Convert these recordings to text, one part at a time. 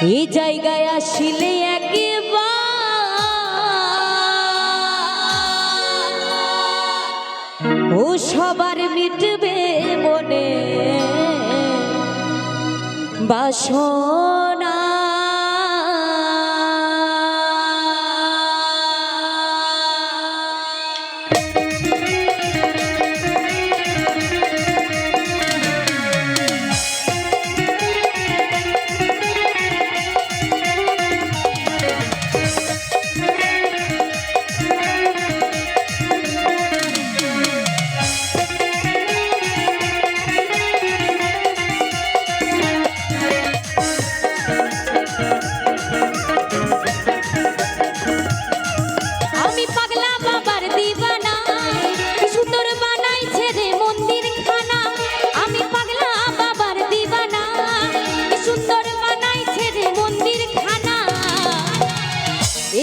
এই জায়গায় আসিলে ও সবার মিটবে মনে। বাসনা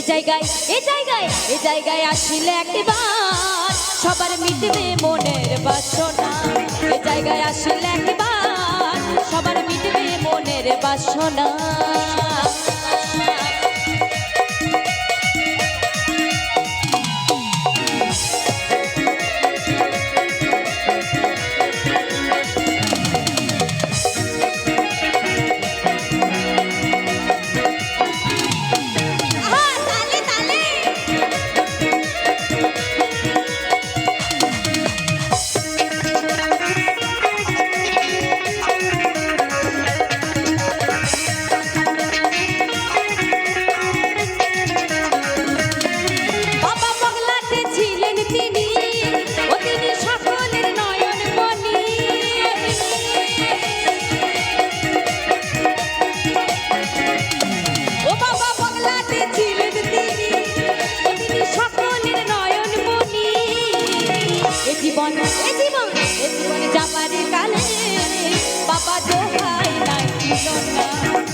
জায়গায়, এ জায়গায় এ জায়গায় আসিলে একবার। সবার মিটবে মনের বাসনা। এ জায়গায় আসিলে একবার। সবার মিটবে মনের বাসনা। জীবন এ জীবন যাবারে কালে বাবা দোহাই নাই তুলনা এ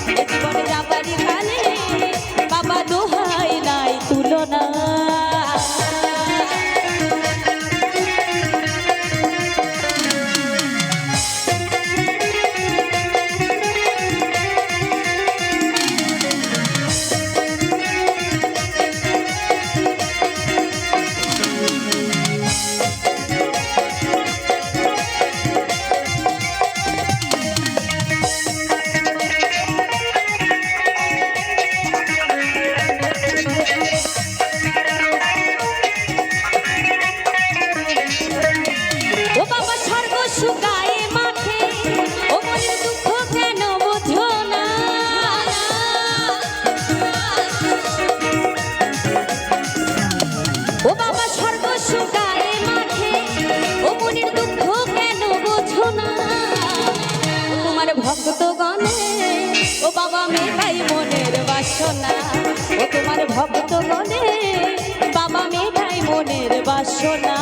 তোমার ভক্ত গণে, ও বাবা মেটাই মনের বাসনা। ও তোমার ভক্ত গণে, বাবা মেটাই মনের বাসনা।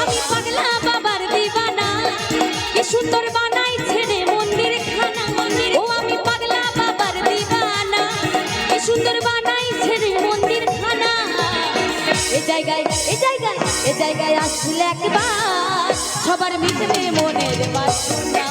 আমি পাগলা বাবার দিবানা, কি সুন্দর বানাইছে রে মন্দির খানা মন্দির ও আমি পাগলা বাবার দিবানা, কি সুন্দর বানাইছে রে মন্দির খানা এ জায়গায় এ জায়গায় এ জায়গায় আসলে একবার, সবার মিটবে মনের বাসনা।